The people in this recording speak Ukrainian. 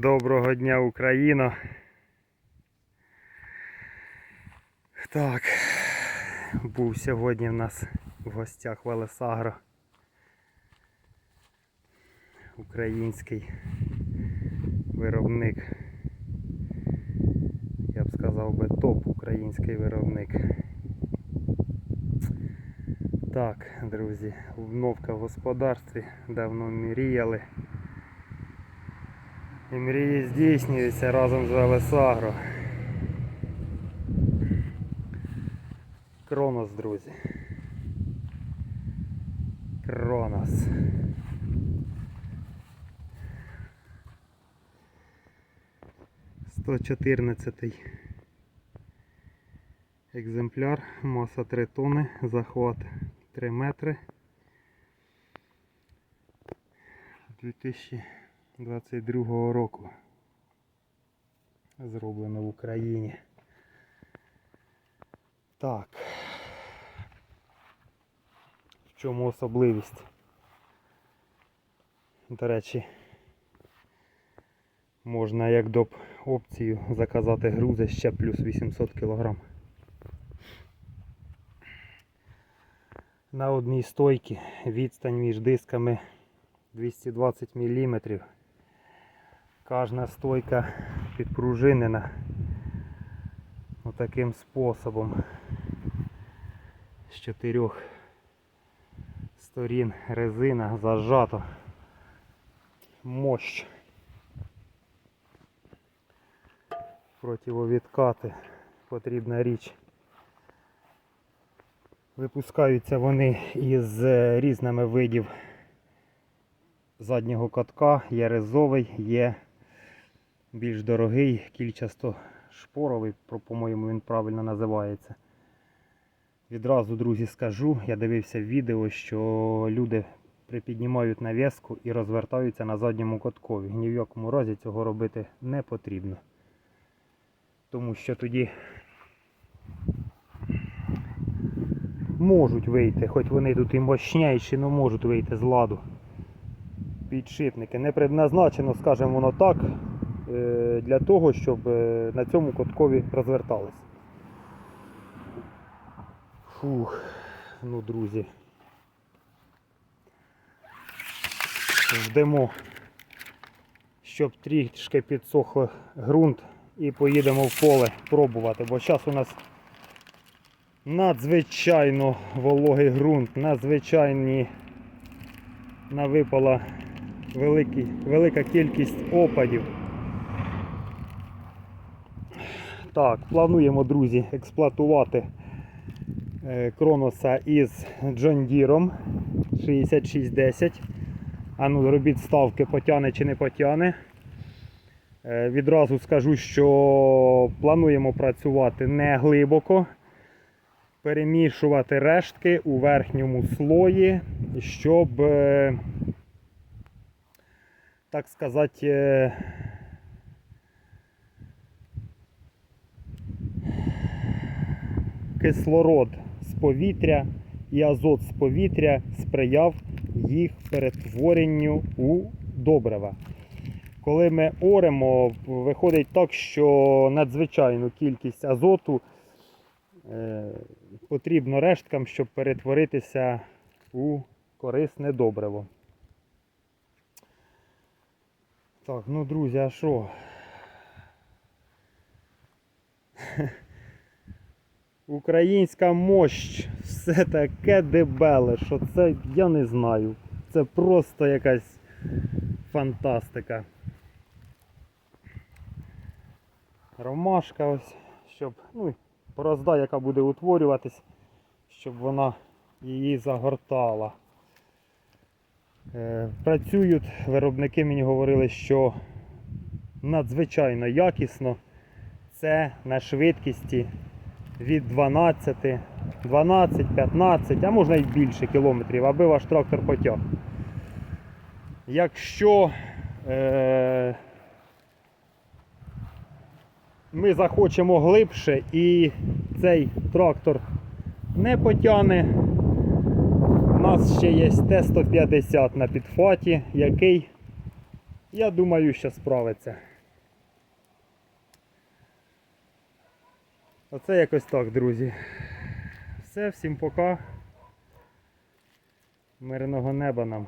Доброго дня, Україно. Так, був сьогодні в нас в гостях Велесагро. Український виробник. Я б сказав би топ український виробник. Так, друзі, вновка в господарстві, давно мріяли. І мрії здійснюються разом з Велесагро. Кронос, друзі. Кронос. Сто чотирнадцятий екземпляр, маса 3 тони, захват 3 метри. 2022 року. Зроблено в Україні. Так. В чому особливість? До речі, можна як доп опцію заказати грузи ще плюс 800 кг. На одній стойці відстань між дисками 220 мм. Кожна стойка підпружинена отаким способом. З чотирьох сторін резина зажато. Мощ. Противовідкати потрібна річ. Випускаються вони із е, різними видів заднього катка, є резовий, є більш дорогий, кільчасто шпоровий, по-моєму, він правильно називається. Відразу, друзі, скажу, я дивився відео, що люди припіднімають нав'язку і розвертаються на задньому каткові. Ні в якому разі цього робити не потрібно. Тому що тоді можуть вийти, хоч вони тут і мощніші, але можуть вийти з ладу підшипники. Не предназначено, скажімо воно так, для того, щоб е, на цьому каткові розвертались. Фух, ну друзі. Ждемо, щоб трішки підсох ґрунт і поїдемо в поле пробувати, бо зараз у нас надзвичайно вологий ґрунт, надзвичайні навипала велика кількість опадів. Так, плануємо, друзі, експлуатувати е, Кроноса із Deere 6610. А ну, робіть ставки, потяне чи не потяне. Е, Відразу скажу, що плануємо працювати не глибоко, перемішувати рештки у верхньому слої, щоб, е, так сказати, кислород з повітря і азот з повітря сприяв їх перетворенню у добрива. Коли ми оремо, виходить так, що надзвичайну кількість азоту е, потрібно решткам, щоб перетворитися у корисне добриво. Так, ну друзі, а що? Українська мощ, все таке дебеле, що це я не знаю. Це просто якась фантастика. Ромашка ось, щоб, ну, і борозда, яка буде утворюватись, щоб вона її загортала. Е, працюють, виробники мені говорили, що надзвичайно якісно. Це на швидкості від 12, 12, 15, а можна і більше кілометрів, аби ваш трактор потяг. Якщо е, ми захочемо глибше і цей трактор не потягне, у нас ще є Т-150 на підфаті, який Я думаю, що справиться. Оце якось так, друзі. Все, всім пока. Мирного неба нам.